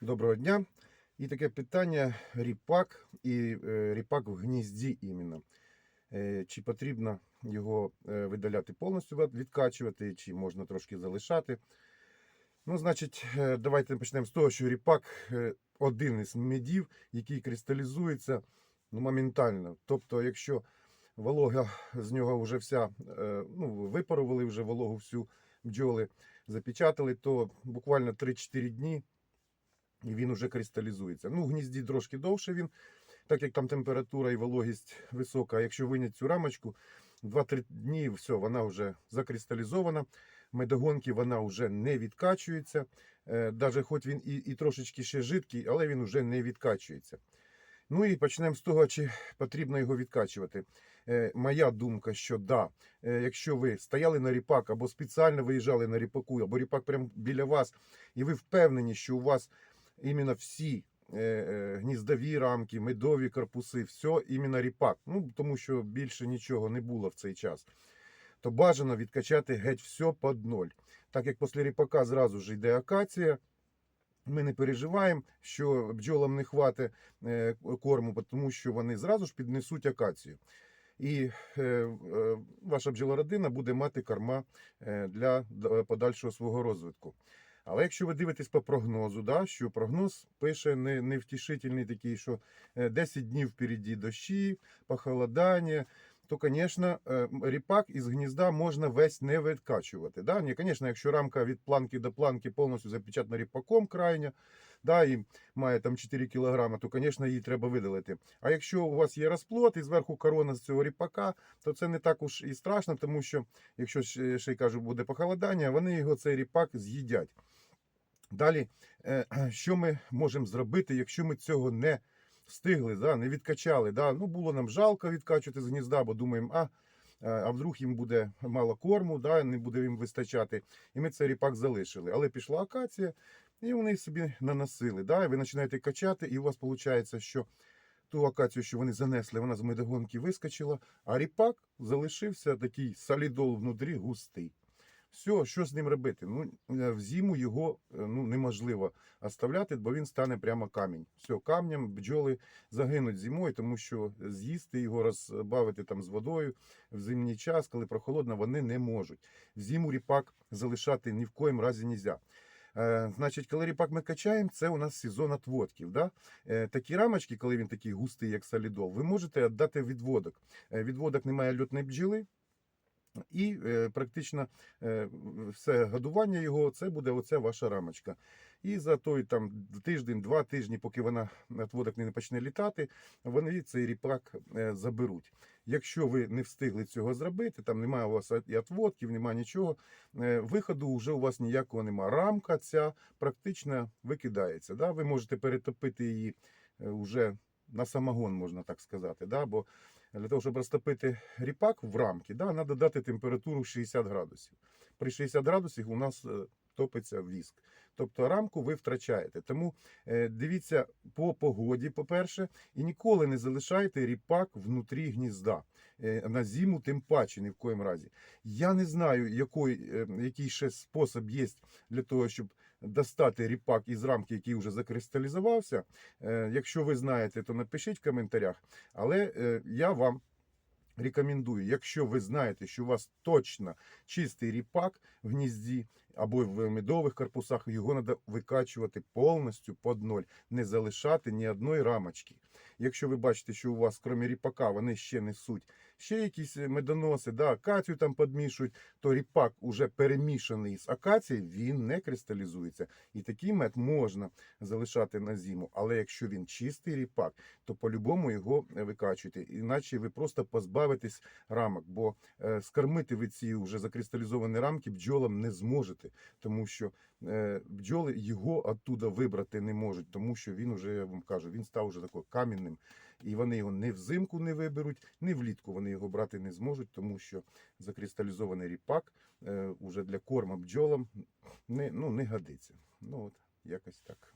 Доброго дня. І таке питання: ріпак і е, ріпак в гнізді іменно. Е, Чи потрібно його е, видаляти повністю, відкачувати, чи можна трошки залишати. Ну, значить, давайте почнемо з того, що ріпак один із медів, який кристалізується ну, моментально. Тобто, якщо волога з нього вже вся, ну, випарували вже вологу всю бджоли, запечатали, то буквально 3-4 дні він уже кристалізується. Ну, в гнізді трошки довше він, так як там температура і вологість висока. Якщо виняти цю рамочку, 2-3 дні, все, вона вже закристалізована. Медогонки вона вже не відкачується. Е, Даже хоч він і, і трошечки ще жидкий, але він вже не відкачується. Ну і почнемо з того, чи потрібно його відкачувати. Е, моя думка, що да, е, якщо ви стояли на ріпак або спеціально виїжджали на ріпаку, або ріпак прямо біля вас, і ви впевнені, що у вас іменно всі е, е, гніздові рамки, медові корпуси, все іменно ріпак. Ну, тому що більше нічого не було в цей час. То бажано відкачати геть все під ноль. Так як після ріпака зразу ж йде акація, ми не переживаємо, що бджолам не хватить е, корму, тому що вони зразу ж піднесуть акацію. І е, е, ваша бджолородина буде мати корма для подальшого свого розвитку. Але якщо ви дивитесь по прогнозу, да, що прогноз пише не, невтішительний такий, що е, 10 днів впереді дощі, похолодання, то, звісно, ріпак із гнізда можна весь не відкачувати. Да? Ні, звісно, якщо рамка від планки до планки повністю запечатана ріпаком крайня, да, і має там 4 кг, то, звісно, її треба видалити. А якщо у вас є розплод і зверху корона з цього ріпака, то це не так уж і страшно, тому що, якщо ще ще й кажу, буде похолодання, вони його цей ріпак з'їдять. Далі, е, що ми можемо зробити, якщо ми цього не встигли, да, не відкачали? Да? Ну, було нам жалко відкачувати з гнізда, бо думаємо, а, е, а вдруг їм буде мало корму, да, не буде їм вистачати. І ми цей ріпак залишили. Але пішла акація, і вони собі наносили. Да? Ви починаєте качати, і у вас виходить, що ту акацію, що вони занесли, вона з медогонки вискочила, а ріпак залишився такий солідол внутрі густий. Все, що з ним робити? Ну, е, в зиму його е, ну, неможливо оставляти, бо він стане прямо камінь. Все, камнем бджоли загинуть зимою, тому що з'їсти його, розбавити там з водою в зимній час, коли прохолодно, вони не можуть. В зиму ріпак залишати ні в коїм разі нельзя. Е, значить, коли ріпак ми качаємо, це у нас сезон отводків. Да? Такі рамочки, коли він такий густий, як солідол, ви можете віддати відводок. Відводок немає льотної бджіли, і е, практично е, все годування його це буде оця ваша рамочка. І за той там тиждень, два тижні, поки вона отводок не почне літати, вони цей ріпак е, заберуть. Якщо ви не встигли цього зробити, там немає у вас і отводків, немає нічого, виходу вже у вас ніякого немає. Рамка ця практично викидається. Да? Ви можете перетопити її вже на самогон, можна так сказати. Да? Бо для того, щоб розтопити ріпак в рамки, да, треба дати температуру 60 градусів. При 60 градусах у нас е, топиться віск. Тобто рамку ви втрачаєте. Тому е, дивіться по погоді, по-перше, і ніколи не залишайте ріпак внутрі гнізда. Е, на зиму, тим паче, ні в коїм разі. Я не знаю, який, який ще спосіб є для того, щоб достати ріпак із рамки, який вже закристалізувався. Е, Якщо ви знаєте, то напишіть в коментарях. Але е, я вам рекомендую, якщо ви знаєте, що у вас точно чистий ріпак в гнізді або в медових корпусах, його треба викачувати повністю під ноль, не залишати ні одної рамочки. Якщо ви бачите, що у вас, крім ріпака, вони ще несуть ще якісь медоноси, да, акацію там підмішують, то ріпак уже перемішаний з акацією, він не кристалізується. І такий мед можна залишати на зиму. Але якщо він чистий ріпак, то по-любому його викачуйте. Іначе ви просто позбавитесь рамок, бо е, скормити ви ці вже закристалізовані рамки бджолам не зможете, тому що е, бджоли його оттуда вибрати не можуть, тому що він уже, я вам кажу, він став уже такою камінним. І вони його не взимку не виберуть, ні влітку вони його брати не зможуть, тому що закристалізований ріпак е, уже для корма бджолам не, ну, не годиться. Ну от, якось так.